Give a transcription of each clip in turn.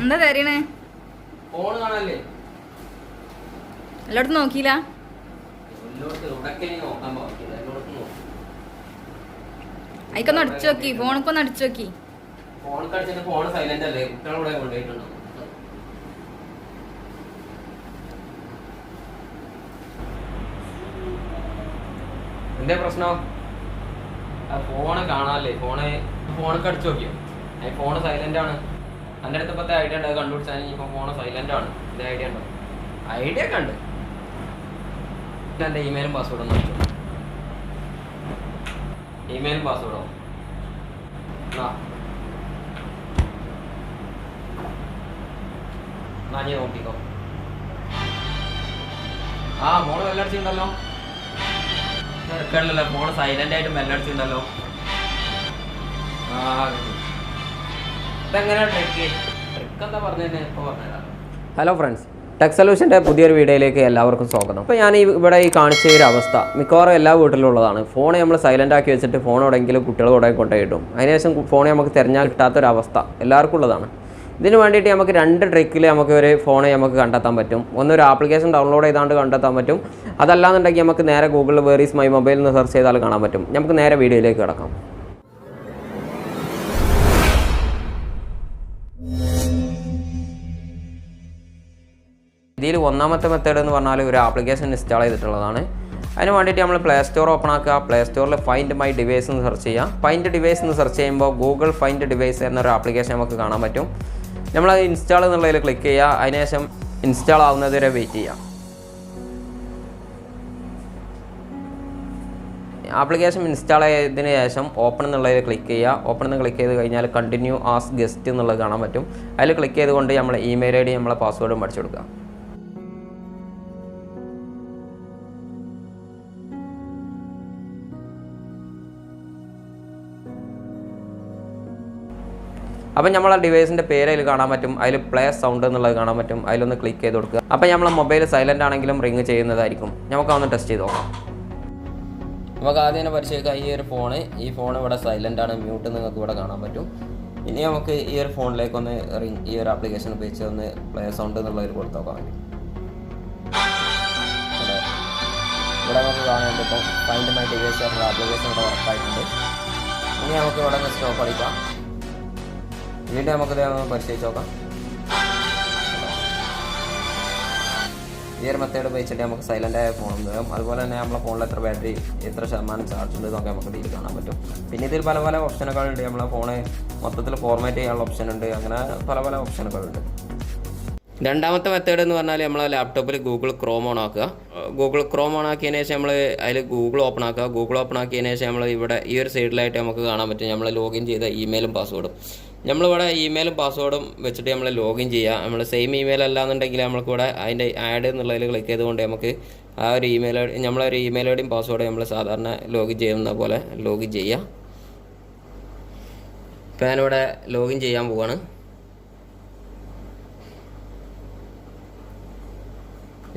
എന്താ തരണേ ഫോൺ കാണാല്ലേ എല്ലായിടത്തും നോക്കിയില്ല? അയക്കൊന്ന് അടിച്ചു നോക്കി ഫോണൊക്കെ അടിച്ചു നോക്കി. എന്തേ പ്രശ്നം? ഫോണ് കാണാല്ലേ ഫോണ് ഫോണൊക്കെ അടിച്ചു നോക്കിയോ? ഫോണ് സൈലന്റ് ആണ്. എന്റെ അടുത്ത് ഐഡിയ ഉണ്ട് അത് കണ്ടുപിടിച്ചാൽ ഇപ്പൊ ഫോണ് സൈലന്റ് ആണ്. ഇത് ഐഡിയ ഉണ്ടോ? ഐഡിയ ഒക്കെ ഉണ്ട്. എന്റെ ഇമെയിലും പാസ്വേഡും നോക്കി. ഇമെയിലും പാസ്വേഡോ ആ നോക്കിക്കോ. ആ ഫോണ് വെല്ലടിച്ചിട്ടുണ്ടല്ലോ ഫോണ് സൈലന്റ് ആയിട്ട് ബെല്ലടിച്ചിട്ടുണ്ടല്ലോ ആ ഹലോ ഫ്രണ്ട്സ് ടെക് സൊല്യൂഷന്റെ പുതിയൊരു വീഡിയോയിലേക്ക് എല്ലാവർക്കും സ്വാഗതം. അപ്പോൾ ഞാൻ ഈ ഇവിടെ ഈ കാണിച്ച ഒരു അവസ്ഥ മിക്കവാറും എല്ലാ വീട്ടിലുള്ളതാണ്. ഫോൺ നമ്മൾ സൈലന്റ് ആക്കി വെച്ചിട്ട് ഫോൺ എവിടെയെങ്കിലും കുട്ടികൾ കൊണ്ടേ കൊണ്ടുപോയിട്ടും. അതിനുശേഷം ഫോൺ നമുക്ക് തിരഞ്ഞാൽ കിട്ടാത്തൊരവസ്ഥ എല്ലാവർക്കും ഉള്ളതാണ്. ഇതിന് വേണ്ടിയിട്ട് നമുക്ക് രണ്ട് ട്രിക്കിൽ നമുക്ക് ഒരു ഫോൺ നമുക്ക് കണ്ടെത്താൻ പറ്റും. ഒന്നൊരു ആപ്ലിക്കേഷൻ ഡൗൺലോഡ് ചെയ്താണ്ട് കണ്ടെത്താൻ പറ്റും. അതല്ലാന്നുണ്ടെങ്കിൽ നമുക്ക് നേരെ ഗൂഗിളിൽ വേറീസ് മൈ മൊബൈൽ എന്ന് സെർച്ച് ചെയ്താൽ കാണാൻ പറ്റും. നമുക്ക് നേരെ വീഡിയോയിലേക്ക് കിടക്കാം. ഇതിൽ ഒന്നാമത്തെ മെത്തേഡ് എന്ന് പറഞ്ഞാൽ ഒരു ആപ്ലിക്കേഷൻ ഇൻസ്റ്റാൾ ചെയ്തിട്ടുള്ളതാണ്. അതിന് വേണ്ടിയിട്ട് നമ്മൾ പ്ലേ സ്റ്റോർ ഓപ്പൺ ആക്കുക. പ്ലേ സ്റ്റോറിൽ ഫൈൻഡ് മൈ ഡിവൈസ് എന്ന് സെർച്ച് ചെയ്യുക. ഫൈൻഡ് ഡിവൈസ് എന്ന് സെർച്ച് ചെയ്യുമ്പോൾ ഗൂഗിൾ ഫൈൻഡ് ഡിവൈസ് എന്നൊരു ആപ്ലിക്കേഷൻ നമുക്ക് കാണാൻ പറ്റും. നമ്മൾ അത് ഇൻസ്റ്റാൾ എന്നുള്ളതിൽ ക്ലിക്ക് ചെയ്യുക. അതിനുശേഷം ഇൻസ്റ്റാൾ ആവുന്നത് വരെ വെയിറ്റ് ചെയ്യുക. ആപ്ലിക്കേഷൻ ഇൻസ്റ്റാൾ ചെയ്തതിന് ശേഷം ഓപ്പൺ എന്നുള്ളതിൽ ക്ലിക്ക് ചെയ്യുക. ഓപ്പൺ എന്ന് ക്ലിക്ക് ചെയ്ത് കഴിഞ്ഞാൽ കണ്ടിന്യൂ ആസ് ഗസ്റ്റ് എന്നുള്ളത് കാണാൻ പറ്റും. അതിൽ ക്ലിക്ക് ചെയ്തുകൊണ്ട് നമ്മൾ ഇമെയിൽ ഐ ഡി നമ്മളെ പാസ്വേഡും പഠിച്ചു കൊടുക്കുക. അപ്പം നമ്മൾ ആ ഡിവൈസിന്റെ പേര് അതിൽ കാണാൻ പറ്റും. അതിൽ പ്ലേ സൗണ്ട് എന്നുള്ളത് കാണാൻ പറ്റും. അതിലൊന്ന് ക്ലിക്ക് ചെയ്ത് കൊടുക്കുക. അപ്പം നമ്മൾ മൊബൈൽ സൈലന്റ് ആണെങ്കിലും റിങ് ചെയ്യുന്നതായിരിക്കും. നമുക്ക് അതൊന്ന് ടെസ്റ്റ് ചെയ്ത് നോക്കാം. നമുക്ക് ആദ്യം തന്നെ പരിശോധിക്കാം. ഈ ഒരു ഫോണ് ഈ ഫോൺ ഇവിടെ സൈലന്റ് ആണ്. മ്യൂട്ട് നിങ്ങൾക്ക് ഇവിടെ കാണാൻ പറ്റും. ഇനി നമുക്ക് ഈ ഒരു ഫോണിലേക്ക് ഒന്ന് റിങ് ഈ ഒരു ആപ്ലിക്കേഷൻ ഉപയോഗിച്ച് ഒന്ന് പ്ലേ സൗണ്ട് എന്നുള്ളതിൽ കൊടുത്ത് നോക്കാൻ വേണ്ടി ഇവിടെ നമുക്ക് കാണാനുണ്ട് ഇപ്പം ഫൈൻഡ് മൈ ഡിവൈസ് ആപ്ലിക്കേഷൻ ഇവിടെ വർക്കായിട്ടുണ്ട് ഇനി നമുക്ക് ഇവിടെ നിന്ന് സ്റ്റോപ്പ് അടിക്കാം. വീണ്ടും നമുക്കിത് പരിശോധിച്ച് നോക്കാം. ഈ ഒരു മെത്തേഡ് ഉപയോഗിച്ചിട്ട് നമുക്ക് സൈലന്റ് ആയ ഫോൺ തരും. അതുപോലെ തന്നെ നമ്മളെ ഫോണിൽ എത്ര ബാറ്ററി എത്ര ശതമാനം ചാർജ് ഉണ്ട് എന്നൊക്കെ നമുക്ക് ഇതിൽ കാണാൻ പറ്റും. പിന്നെ ഇതിൽ പല പല ഓപ്ഷനുകളുണ്ട് നമ്മളെ ഫോണ് മൊത്തത്തിൽ ഫോർമാറ്റ് ചെയ്യാനുള്ള ഓപ്ഷൻ ഉണ്ട്. അങ്ങനെ പല പല ഓപ്ഷനുകളുണ്ട് രണ്ടാമത്തെ മെത്തേഡ് എന്ന് പറഞ്ഞാൽ നമ്മളെ ലാപ്ടോപ്പിൽ ഗൂഗിൾ ക്രോം ഓൺ ആക്കുക. ഗൂഗിൾ ക്രോം ഓൺ ആക്കിയതിന് ശേഷം നമ്മൾ അതിൽ ഗൂഗിൾ ഓപ്പൺ ആക്കുക. ഗൂഗിൾ ഓപ്പൺ ആക്കിയതിന് ശേഷം നമ്മൾ ഇവിടെ ഈ ഒരു സൈഡിലായിട്ട് നമുക്ക് കാണാൻ പറ്റും. നമ്മൾ ലോഗിൻ ചെയ്ത ഇമെയിലും പാസ്വേഡും നമ്മളിവിടെ ഇമെയിലും പാസ്വേഡും വെച്ചിട്ട് നമ്മൾ ലോഗിൻ ചെയ്യുക നമ്മൾ സെയിം ഇമെയിൽ അല്ലാന്നുണ്ടെങ്കിൽ നമ്മൾക്കിവിടെ അതിന്റെ ആഡ് എന്നുള്ളതിൽ ക്ലിക്ക് ചെയ്തുകൊണ്ട് നമുക്ക് ആ ഒരു ഇമെയിൽ നമ്മളൊരു ഇമെയിൽ ഐ ഡിയും പാസ്വേഡും നമ്മൾ സാധാരണ ലോഗിൻ ചെയ്യുന്ന പോലെ ലോഗിൻ ചെയ്യാം. ഇപ്പം ഞാനിവിടെ ലോഗിൻ ചെയ്യാൻ പോവാണ്.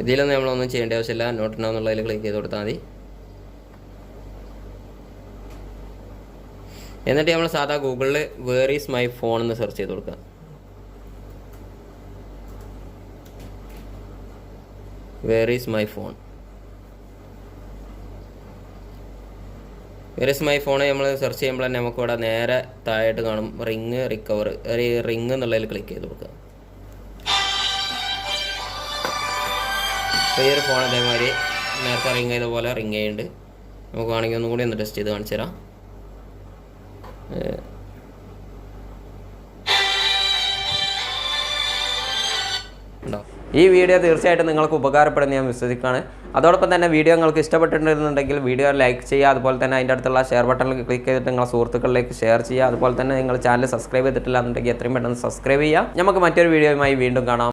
ഇതിലൊന്നും നമ്മളൊന്നും ചെയ്യേണ്ട ആവശ്യമില്ല. നോട്ട് ക്ലിക്ക് ചെയ്ത് കൊടുത്താൽ മതി. എന്നിട്ട് നമ്മൾ സാധാ ഗൂഗിളിൽ വേർ ഈസ് മൈ ഫോൺ എന്ന് സെർച്ച് ചെയ്ത് കൊടുക്കുക. Where is my phone where is my phone നമ്മൾ സെർച്ച് ചെയ്യുമ്പോൾ തന്നെ നമുക്ക് ഇവിടെ നേരെ താഴായിട്ട് കാണും റിങ് റിക്കവർ റിങ് എന്നുള്ളതിൽ ക്ലിക്ക് ചെയ്ത് കൊടുക്കുക. അപ്പോൾ ഈ ഒരു ഫോൺ അതേമാതിരി നേരത്തെ റിങ് ചെയ്ത പോലെ റിങ് ചെയ്യുന്നുണ്ട്. നമുക്ക് വേണമെങ്കിൽ ഒന്നുകൂടി ഒന്ന് ടെസ്റ്റ് ചെയ്ത് കാണിച്ചു തരാം. ഈ വീഡിയോ തീർച്ചയായിട്ടും നിങ്ങൾക്ക് ഉപകാരപ്പെടുന്ന ഞാൻ വിശ്വസിക്കുകയാണ്. അതോടൊപ്പം തന്നെ വീഡിയോ നിങ്ങൾക്ക് ഇഷ്ടപ്പെട്ടിട്ടുണ്ടെങ്കിൽ വീഡിയോ ലൈക്ക് ചെയ്യുക അതുപോലെ തന്നെ അതിന്റെ അടുത്തുള്ള ഷെയർ ബട്ടണിൽ ക്ലിക്ക് ചെയ്തിട്ട് നിങ്ങളുടെ സുഹൃത്തുക്കളിലേക്ക് ഷെയർ ചെയ്യുക. അതുപോലെ തന്നെ നിങ്ങൾ ചാനൽ സബ്സ്ക്രൈബ് ചെയ്തിട്ടില്ല എന്നുണ്ടെങ്കിൽ എത്രയും പെട്ടെന്ന് സബ്സ്ക്രൈബ് ചെയ്യുക. നമുക്ക് മറ്റൊരു വീഡിയോയുമായി വീണ്ടും കാണാം.